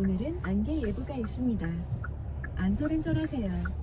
오늘은 안개 예보가 있습니다. 안전운전하세요.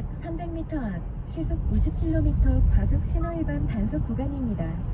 약 300m 앞 시속 50km 과속 신호 위반 단속 구간입니다.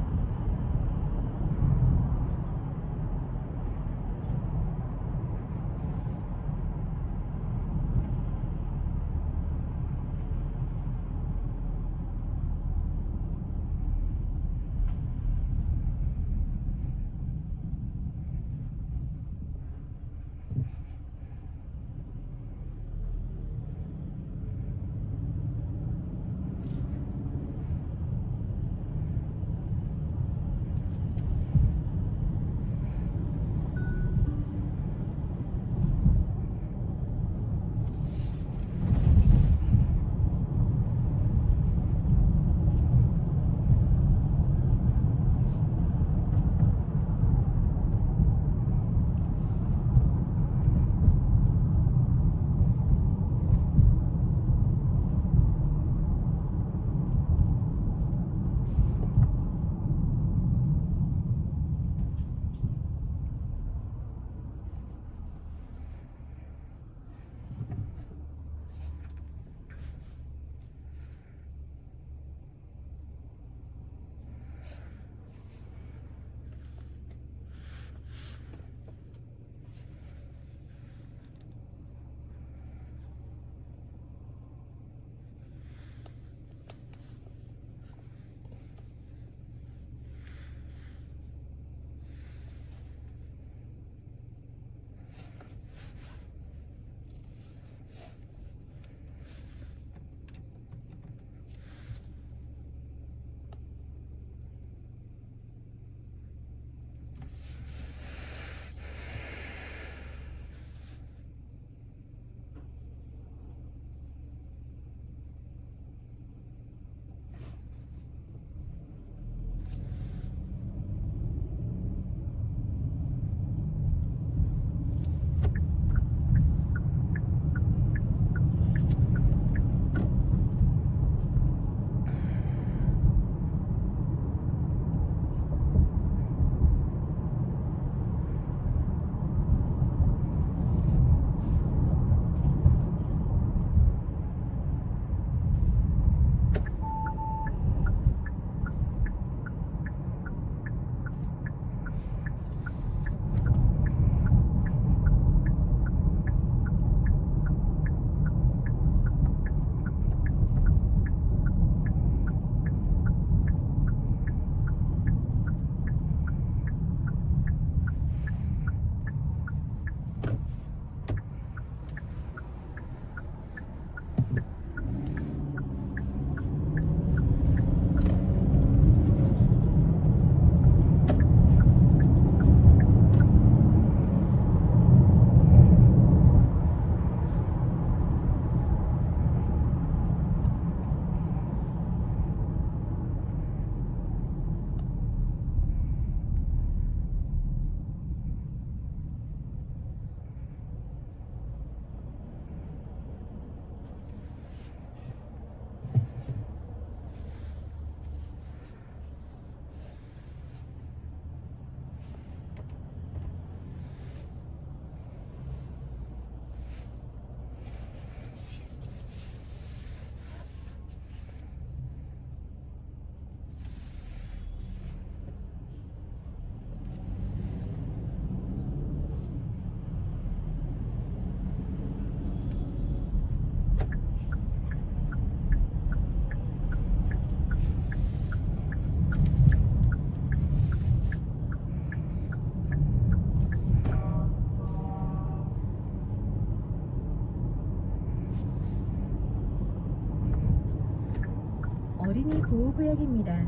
어린이 보호구역입니다.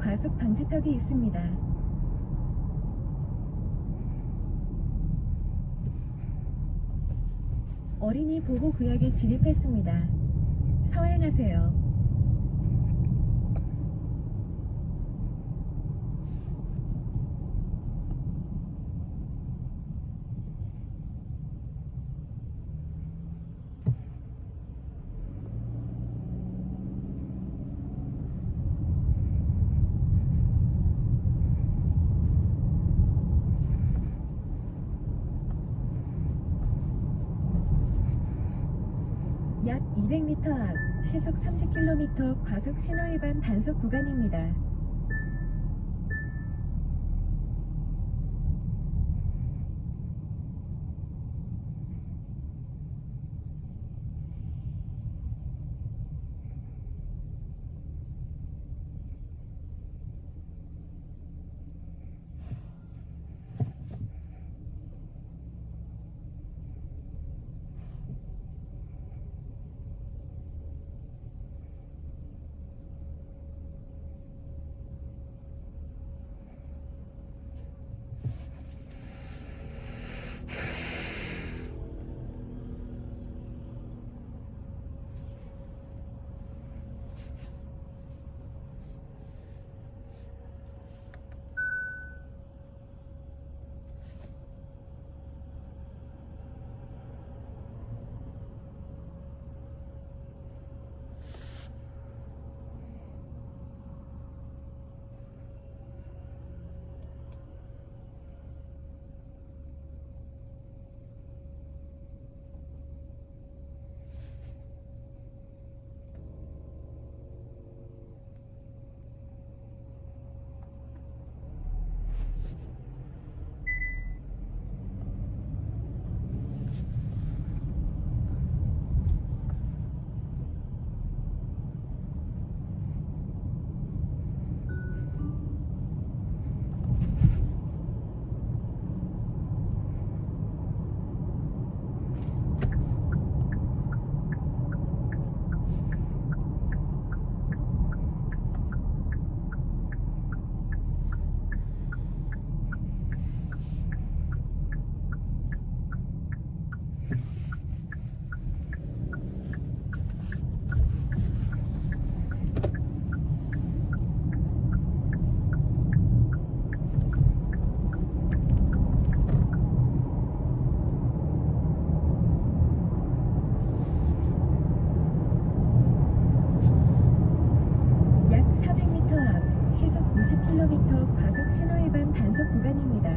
과속 방지턱이 있습니다. 어린이 보호구역에 진입했습니다. 서행하세요. 약 200m 앞 시속 30km 과속 신호 위반 단속 구간입니다. 시속 50km 과속 신호 위반 단속 구간입니다.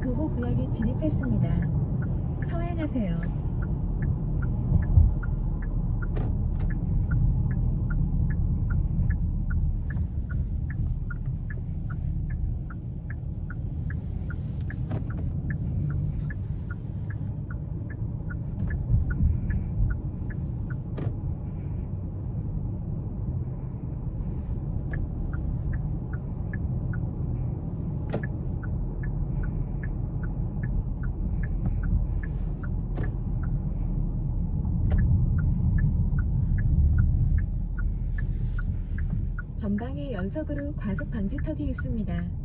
어린이 보호구역에 진입했습니다. 서행하세요. 전방에 연석으로 과속 방지턱이 있습니다.